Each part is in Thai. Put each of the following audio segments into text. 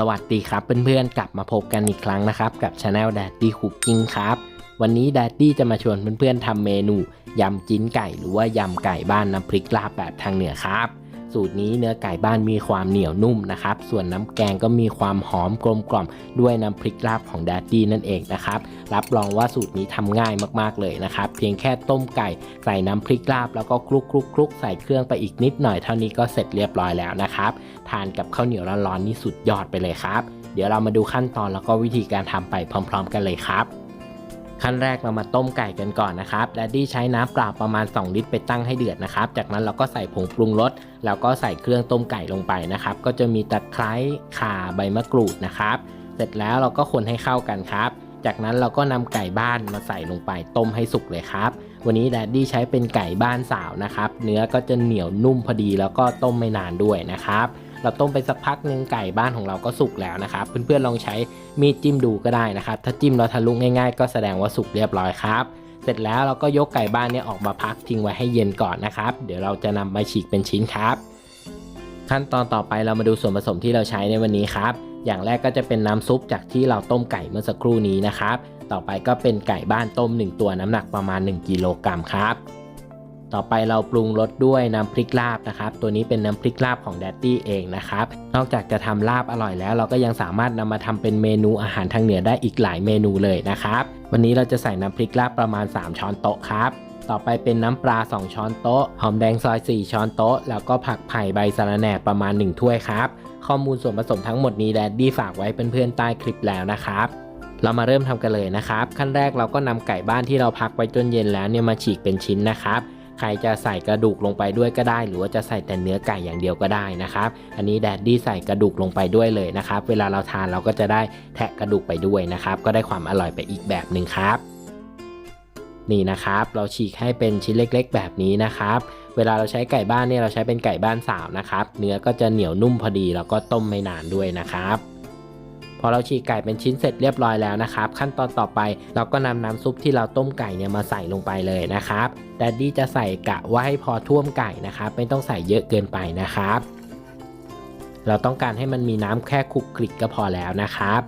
สวัสดีครับเพื่อนๆ กลับมาพบกันอีกครั้งนะครับ กับช anel Daddy Cooking ครับ วันนี้ Daddy จะมาชวนเพื่อนๆทำเมนูยำจิ้นไก่ หรือว่ายำไก่บ้านน้ำพริกลาบแบบทางเหนือครับ สูตรนี้เนื้อไก่บ้านมีความเหนียวนุ่มนะครับ ส่วนน้ำแกงก็มีความหอมกลมกล่อม ด้วยน้ำพริกลาบของ Daddy นั่นเองนะครับ รับรองว่าสูตรนี้ทำง่ายมากๆเลยนะครับ เพียงแค่ต้มไก่ใส่น้ำพริกลาบ แล้วก็คลุกคลุกคลุกใส่เครื่องไปอีกนิดหน่อยเท่านี้ก็เสร็จเรียบร้อยแล้วนะครับ ทานกับข้าวเหนียวร้อนๆนี่สุดยอดไปเลยครับ เดี๋ยวเรามาดูขั้นตอนแล้วก็วิธีการทำไปพร้อม ๆ กันเลยครับ ขั้นแรกเรามาต้มไก่กันก่อนนะครับแดดดี้ใช้น้ำเปล่าประมาณ 2 ลิตรไปตั้งให้เดือดนะครับ จากนั้นเราก็ใส่ผงปรุงรสแล้วก็ใส่เครื่องต้มไก่ลงไปนะครับ ก็จะมีตะไคร้ข่าใบมะกรูดนะครับ เสร็จแล้วเราก็คนให้เข้ากันครับ จากนั้นเราก็นำไก่บ้านมาใส่ลงไปต้มให้สุกเลยครับ วันนี้แดดดี้ใช้เป็นไก่บ้านสาวนะครับ เนื้อก็จะเหนียวนุ่มพอดีแล้วก็ต้มไม่นานด้วยนะครับ เราต้มไปสักพักหนึ่งไก่บ้านของเราก็สุกแล้วนะครับ เพื่อนๆลองใช้มีดจิ้มดูก็ได้นะครับ ถ้าจิ้มแล้วทะลุง่ายๆ ก็แสดงว่าสุกเรียบร้อยครับ เสร็จแล้วเราก็ยกไก่บ้านเนี่ยออกมาพักทิ้งไว้ให้เย็นก่อนนะครับ เดี๋ยวเราจะนำมาฉีกเป็นชิ้นครับ ขั้นตอนต่อไปเรามาดูส่วนผสมที่เราใช้ในวันนี้ครับ อย่างแรกก็จะเป็นน้ำซุปจากที่เราต้มไก่เมื่อสักครู่นี้นะครับ ต่อไปก็เป็นไก่บ้านต้ม 1 ตัวน้ำหนักประมาณ 1กิโลกรัมครับ ต่อไปเราปรุงรสด้วยน้ำพริกลาบนะครับ ตัวนี้เป็นน้ำพริกลาบของแดดดี้เองนะครับ นอกจากจะทำลาบอร่อยแล้ว เราก็ยังสามารถนำมาทำเป็นเมนูอาหารทางเหนือได้อีกหลายเมนูเลยนะครับ วันนี้เราจะใส่น้ำพริกลาบประมาณ 3 ช้อนโต๊ะครับต่อไปเป็นน้ำปลา 2 ช้อนโต๊ะ หอมแดงซอย 4 ช้อนโต๊ะ แล้วก็ผักไผ่ใบสะระแหน่ประมาณ 1 ถ้วยครับ ข้อมูลส่วนผสมทั้งหมดนี้แดดดี้ฝากไว้เพื่อนๆใต้คลิปแล้วนะครับ เรามาเริ่มทำกันเลยนะครับ ขั้นแรกเราก็นำไก่บ้านที่เราพักไว้จนเย็นแล้วเนี่ยมาฉีกเป็นชิ้นนะครับ ใครจะใส่กระดูกลงไปด้วยก็ได้ หรือว่าจะใส่แต่เนื้อไก่อย่างเดียวก็ได้นะครับ อันนี้แดดดี้ใส่กระดูกลงไปด้วยเลยนะครับ เวลาเราทานเราก็จะได้แทะกระดูกไปด้วยนะครับ ก็ได้ความอร่อยไปอีกแบบหนึ่งครับนี่นะครับ เราฉีกให้เป็นชิ้นเล็กๆ แบบนี้นะครับ เวลาเราใช้ไก่บ้านเนี่ยเราใช้เป็นไก่บ้านสาวนะครับ เนื้อก็จะเหนียวนุ่มพอดีแล้วก็ต้มไม่นานด้วยนะครับ พอเราฉีกไก่เป็นชิ้นเสร็จเรียบร้อยแล้วนะครับ ขั้นตอนต่อไปเราก็นำน้ำซุปที่เราต้มไก่เนี่ยมาใส่ลงไปเลยนะครับแดดดี้จะใส่กะว่าให้พอท่วมไก่นะครับ ไม่ต้องใส่เยอะเกินไปนะครับ เราต้องการให้มันมีน้ำแค่คลุกคลิกก็พอแล้วนะครับ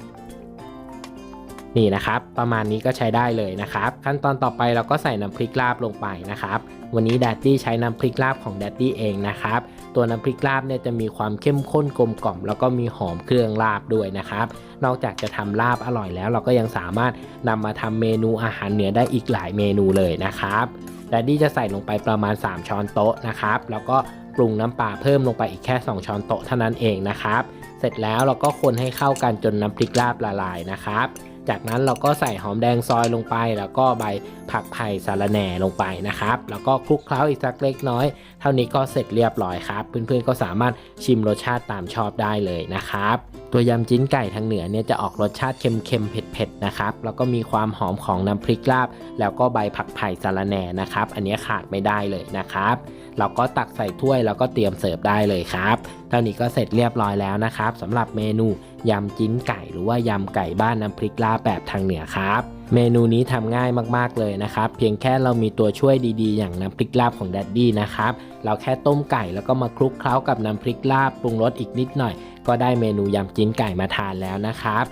นี่นะครับประมาณนี้ก็ใช้ได้เลยนะครับขั้นตอนต่อไปเราก็ใส่น้ำพริกลาบลงไปนะครับวันนี้แดดดี้ใช้น้ำพริกลาบของแดดดี้เองนะครับตัวน้ำพริกลาบเนี่ยจะมีความเข้มข้นกลมกล่อม แล้วก็มีหอมเครื่องลาบด้วยนะครับนอกจากจะทำลาบอร่อยแล้ว เราก็ยังสามารถนำมาทำเมนูอาหารเหนือได้อีกหลายเมนูเลยนะครับแดดดี้จะใส่ลงไปประมาณ 3 ช้อนโต๊ะนะครับแล้วก็ปรุงน้ำปลาเพิ่มลงไปอีกแค่ 2 ช้อนโต๊ะเท่านั้นเองนะครับเสร็จแล้วเราก็คนให้เข้ากันจนน้ำพริกลาบละลายนะครับ จากนั้นเราก็ใส่หอมแดงซอยลงไป แล้วก็ใบผักไผ่สาระแหน่ลงไปนะครับ แล้วก็คลุกเคล้าอีกสักเล็กน้อย เท่านี้ก็เสร็จเรียบร้อยครับ เพื่อนๆก็สามารถชิมรสชาติตามชอบได้เลยนะครับ ตัวยำจิ้นไก่ทางเหนือเนี่ยจะออกรสชาติเค็มๆเผ็ดๆนะครับ แล้วก็มีความหอมของน้ำพริกลาบ แล้วก็ใบผักไผ่สาระแหน่นะครับ อันนี้ขาดไม่ได้เลยนะครับ เราก็ตักใส่ถ้วยแล้วก็เตรียมเสิร์ฟได้เลยครับ เท่านี้ก็เสร็จเรียบร้อยแล้วนะครับสำหรับเมนูยำจิ้นไก่ หรือว่ายำไก่บ้านน้ำพริกลาบแบบทางเหนือครับ เมนูนี้ทำง่ายมากๆเลยนะครับ เพียงแค่เรามีตัวช่วยดีๆ อย่างน้ำพริกลาบของแดดดี้นะครับ เราแค่ต้มไก่แล้วก็มาคลุกเคล้ากับน้ำพริกลาบปรุงรสอีกนิดหน่อย ก็ได้เมนูยำจิ้นไก่มาทานแล้วนะครับ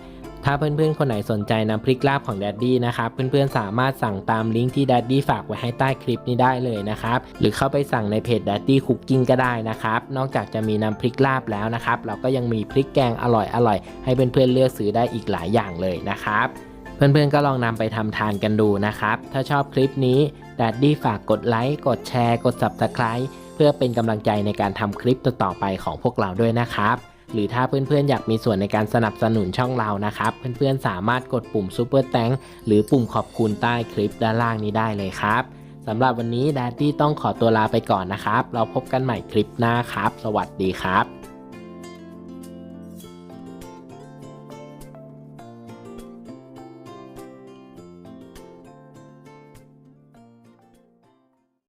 ถ้าเพื่อนๆ คนไหนสนใจน้ำพริกลาบของแดดดี้นะครับ เพื่อนๆ สามารถสั่งตามลิงก์ที่แดดดี้ฝากไว้ให้ใต้คลิปนี้ได้เลยนะครับ หรือเข้าไปสั่งในเพจแดดดี้คุกกิ้งก็ได้นะครับ นอกจากจะมีน้ำพริกลาบแล้วนะครับ เราก็ยังมีพริกแกงอร่อยๆ ให้เพื่อนๆ เลือกซื้อได้อีกหลายอย่างเลยนะครับ เพื่อนๆก็ลองนำไปทำทานกันดูนะครับ ถ้าชอบคลิปนี้แดดดี้ฝากกดไลค์ กดแชร์ กด Subscribe เพื่อเป็นกำลังใจในการทำคลิปต่อๆไปของพวกเราด้วยนะครับ หรือถ้าเพื่อนๆอยากมีส่วนในการสนับสนุนช่องเรานะครับ เพื่อนๆสามารถกดปุ่ม Super Thank หรือปุ่มขอบคุณใต้คลิปด้านล่างนี้ได้เลยครับสำหรับวันนี้แดดดี้ต้องขอตัวลาไปก่อนนะครับ เราพบกันใหม่คลิปหน้าครับ สวัสดีครับ